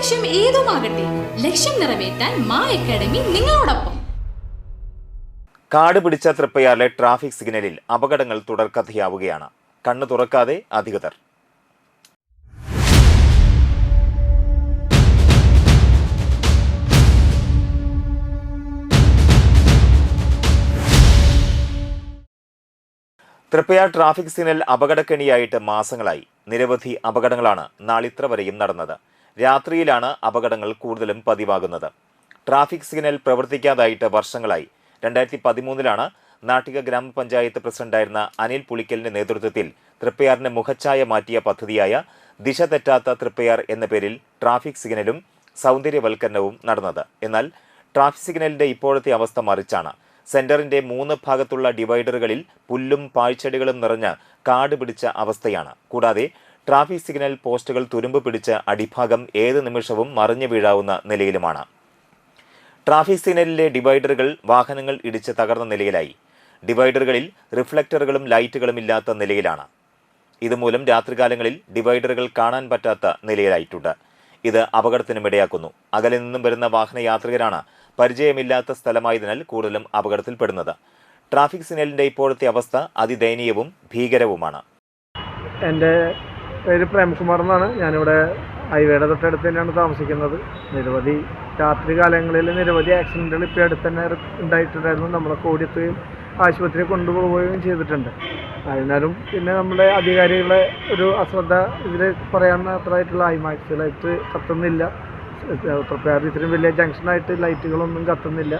ലക്ഷ്യം ഏതുമാകട്ടെ ലക്ഷ്യം നിറവേറ്റാൻ മാ അക്കാഡമി നിങ്ങളോടൊപ്പം. കാട് പിടിച്ച തൃപ്പയാറിലെ ട്രാഫിക് സിഗ്നലിൽ അപകടങ്ങൾ തുടർക്കഥയാവുകയാണ്. കണ്ണു തുറക്കാതെ അധികൃതർ. തൃപ്പയാർ ട്രാഫിക് സിഗ്നൽ അപകടക്കെണിയായിട്ട് മാസങ്ങളായി. നിരവധി അപകടങ്ങളാണ് നാളിത്ര വരെയും നടന്നത്. രാത്രിയിലാണ് അപകടങ്ങൾ കൂടുതലും പതിവാകുന്നത്. ട്രാഫിക് സിഗ്നൽ പ്രവർത്തിക്കാതായിട്ട് വർഷങ്ങളായി. രണ്ടായിരത്തി പതിമൂന്നിലാണ് നാട്ടിക ഗ്രാമപഞ്ചായത്ത് പ്രസിഡന്റായിരുന്ന അനിൽ പുളിക്കലിന്റെ നേതൃത്വത്തിൽ തൃപ്പയാറിന്റെ മുഖച്ഛായ മാറ്റിയ പദ്ധതിയായ ദിശ തെറ്റാത്ത തൃപ്പയാർ എന്ന പേരിൽ ട്രാഫിക് സിഗ്നലും സൗന്ദര്യവൽക്കരണവും നടന്നത്. എന്നാൽ ട്രാഫിക് സിഗ്നലിന്റെ ഇപ്പോഴത്തെ അവസ്ഥ മറിച്ചാണ്. സെന്ററിന്റെ മൂന്ന് ഭാഗത്തുള്ള ഡിവൈഡറുകളിൽ പുല്ലും പാഴ്ചെടികളും നിറഞ്ഞ് കാട് പിടിച്ച അവസ്ഥയാണ്. കൂടാതെ ട്രാഫിക് സിഗ്നൽ പോസ്റ്റുകൾ തുരുമ്പ് പിടിച്ച് അടിഭാഗം ഏത് നിമിഷവും മറിഞ്ഞു വീഴാവുന്ന നിലയിലുമാണ്. ട്രാഫിക് സിഗ്നലിലെ ഡിവൈഡറുകൾ വാഹനങ്ങൾ ഇടിച്ച് തകർന്ന നിലയിലായി. ഡിവൈഡറുകളിൽ റിഫ്ലക്ടറുകളും ലൈറ്റുകളും ഇല്ലാത്ത നിലയിലാണ്. ഇതുമൂലം രാത്രികാലങ്ങളിൽ ഡിവൈഡറുകൾ കാണാൻ പറ്റാത്ത നിലയിലായിട്ടുണ്ട്. ഇത് അപകടത്തിനും ഇടയാക്കുന്നു. അകലെ നിന്നും വരുന്ന വാഹനയാത്രികരാണ് പരിചയമില്ലാത്ത സ്ഥലമായതിനാൽ കൂടുതലും അപകടത്തിൽപ്പെടുന്നത്. ട്രാഫിക് സിഗ്നലിന്റെ ഇപ്പോഴത്തെ അവസ്ഥ അതിദയനീയവും ഭീകരവുമാണ്. എന്റെ പേര് പ്രേംകുമാർ എന്നാണ്. ഞാനിവിടെ ഹൈവേയുടെ തൊട്ടടുത്ത് തന്നെയാണ് താമസിക്കുന്നത്. നിരവധി രാത്രി കാലങ്ങളിൽ നിരവധി ആക്സിഡന്റുകൾ ഇപ്പോൾ അടുത്ത് തന്നെ ഉണ്ടായിട്ടുണ്ടായിരുന്നു. നമ്മളെ കോടിയത്തുകയും ആശുപത്രിയിൽ കൊണ്ടുപോവുകയും ചെയ്തിട്ടുണ്ട്. അതിനാലും പിന്നെ നമ്മുടെ അധികാരികളെ ഒരു അശ്രദ്ധ ഇതിൽ പറയാൻ മാത്രമായിട്ടുള്ള ഐമാക്സ് ലൈറ്റ് കത്തുന്നില്ല. പ്രത്യേകം ഇത്രയും വലിയ ജംഗ്ഷനായിട്ട് ലൈറ്റുകളൊന്നും കത്തുന്നില്ല.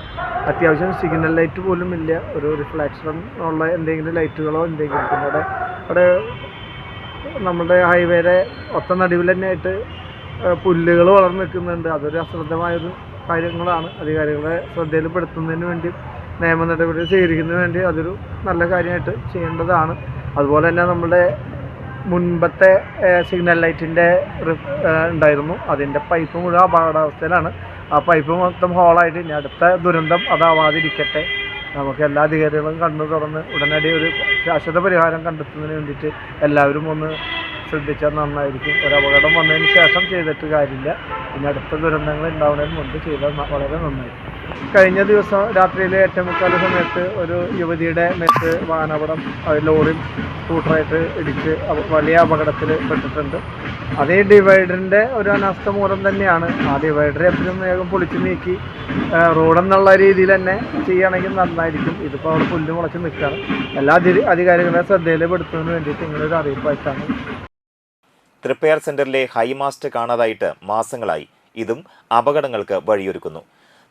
അത്യാവശ്യം സിഗ്നൽ ലൈറ്റ് പോലും ഇല്ല. ഒരു റിഫ്ലക്ഷൻ ഉള്ള എന്തെങ്കിലും ലൈറ്റുകളോ എന്തെങ്കിലും. പിന്നെ അവിടെ നമ്മുടെ ഹൈവേയുടെ ഒത്ത നടുവിൽ തന്നെ ആയിട്ട് പുല്ലുകൾ വളർന്നു നിൽക്കുന്നുണ്ട്. അതൊരു അശ്രദ്ധമായൊരു കാര്യങ്ങളാണ്. അധികാരികളെ ശ്രദ്ധയിൽപ്പെടുത്തുന്നതിന് വേണ്ടി നിയമ നടപടി സ്വീകരിക്കുന്നതിന് വേണ്ടി അതൊരു നല്ല കാര്യമായിട്ട് ചെയ്യേണ്ടതാണ്. അതുപോലെ തന്നെ നമ്മുടെ മുൻപത്തെ സിഗ്നൽ ലൈറ്റിന്റെ ഉണ്ടായിരുന്നു. അതിന്റെ പൈപ്പ് മുഴുവൻ അപകടാവസ്ഥയിലാണ്. ആ പൈപ്പ് മൊത്തം ഹോളായിട്ട് ഇനി അടുത്ത ദുരന്തം അതാവാതിരിക്കട്ടെ നമുക്ക് എല്ലാ അധികാരികളും കണ്ണു തുറന്ന് ഉടനടി ഒരു ശാശ്വത പരിഹാരം കണ്ടെത്തുന്നതിന് വേണ്ടിയിട്ട് എല്ലാവരും ഒന്ന് ശ്രദ്ധിച്ചാൽ നന്നായിരിക്കും. ഒരു അപകടം വന്നതിന് ശേഷം ചെയ്തിട്ട് കാര്യമില്ല. ഇനി അടുത്ത ദുരന്തങ്ങൾ ഉണ്ടാവുന്നതിന് മുമ്പ് ചെയ്താൽ വളരെ നന്നായിരിക്കും. കഴിഞ്ഞ ദിവസം രാത്രിയിൽ എട്ടേ സമയത്ത് ഒരു യുവതിയുടെ മേത്ത് വാഹനപടം ലോറിയും സ്കൂട്ടറായിട്ട് ഇടിച്ച് വലിയ അപകടത്തിൽ പെട്ടിട്ടുണ്ട്. അതേ ഡിവൈഡറിന്റെ ഒരു അനാസ്ഥ മൂലം തന്നെയാണ് ആ ഡിവൈഡർ എപ്പോഴും വേഗം പൊളിച്ചു നീക്കി റോഡെന്നുള്ള രീതിയിൽ തന്നെ ചെയ്യുകയാണെങ്കിൽ നന്നായിരിക്കും. ഇതിപ്പോൾ അവിടെ പുല്ല് മുളച്ച് നിൽക്കുകയാണ്. എല്ലാ അധി അധികാരികളെ ശ്രദ്ധയിൽപ്പെടുത്തുന്നതിന് വേണ്ടിയിട്ട് ഇങ്ങനൊരു അറിയിപ്പായിട്ടാണ്. തൃപ്പയാർ സെന്ററിലെ ഹൈമാസ്റ്റ് കാണാതായിട്ട് മാസങ്ങളായി ഇതും അപകടങ്ങൾക്ക് വഴിയൊരുക്കുന്നു.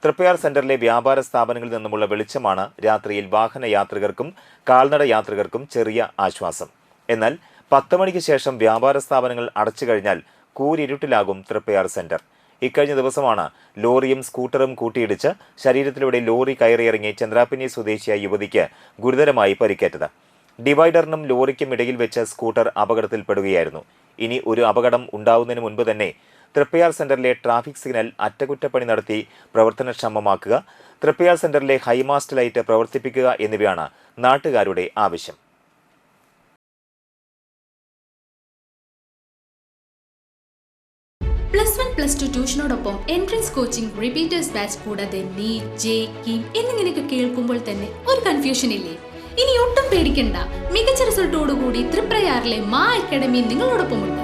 തൃപ്പയാർ സെന്ററിലെ വ്യാപാര സ്ഥാപനങ്ങളിൽ നിന്നുമുള്ള വെളിച്ചമാണ് രാത്രിയിൽ വാഹന യാത്രികർക്കും കാൽനട യാത്രികർക്കും ചെറിയ ആശ്വാസം. എന്നാൽ പത്ത് മണിക്ക് ശേഷം വ്യാപാര സ്ഥാപനങ്ങൾ അടച്ചു കഴിഞ്ഞാൽ കൂരിരുട്ടിലാകും തൃപ്പയാർ സെന്റർ. ഇക്കഴിഞ്ഞ ദിവസമാണ് ലോറിയും സ്കൂട്ടറും കൂട്ടിയിടിച്ച് ശരീരത്തിലൂടെ ലോറി കയറിയിറങ്ങി ചന്ദ്രാപ്പിനി സ്വദേശിയായ യുവതിക്ക് ഗുരുതരമായി പരിക്കേറ്റത്. ഡിവൈഡറിനും ലോറിക്കും ഇടയിൽ വെച്ച് സ്കൂട്ടർ അപകടത്തിൽപ്പെടുകയായിരുന്നു. ഇനി ഒരു അപകടം ഉണ്ടാവുന്നതിന് മുൻപ് തന്നെ തൃപ്പയാർ സെന്ററിലെ ട്രാഫിക് സിഗ്നൽ അറ്റകുറ്റപ്പണി നടത്തി പ്രവർത്തനക്ഷമമാക്കുക തൃപ്പയാർ സെന്ററിലെ ഹൈമാസ്റ്റ് ലൈറ്റ് പ്രവർത്തിപ്പിക്കുക എന്നിവയാണ് നാട്ടുകാരുടെ ആവശ്യം. പ്ലസ് വൺ പ്ലസ് ടു ട്യൂഷനോടൊപ്പം എൻട്രൻസ് കോച്ചിംഗ് റിപ്പീറ്റേഴ്സ് ബാച്ച് കൂടാതെ നീറ്റ് ജെ കീം എന്നിങ്ങനെയൊക്കെ കേൾക്കുമ്പോൾ തന്നെ ഒരു കൺഫ്യൂഷൻ ഇല്ലേ? ഇനി ഒട്ടും പേടിക്കണ്ട. മികച്ച റിസൾട്ടോടുകൂടി ത്രിപ്രയാറിലെ മാ അക്കാഡമി നിങ്ങളോടൊപ്പമുണ്ട്.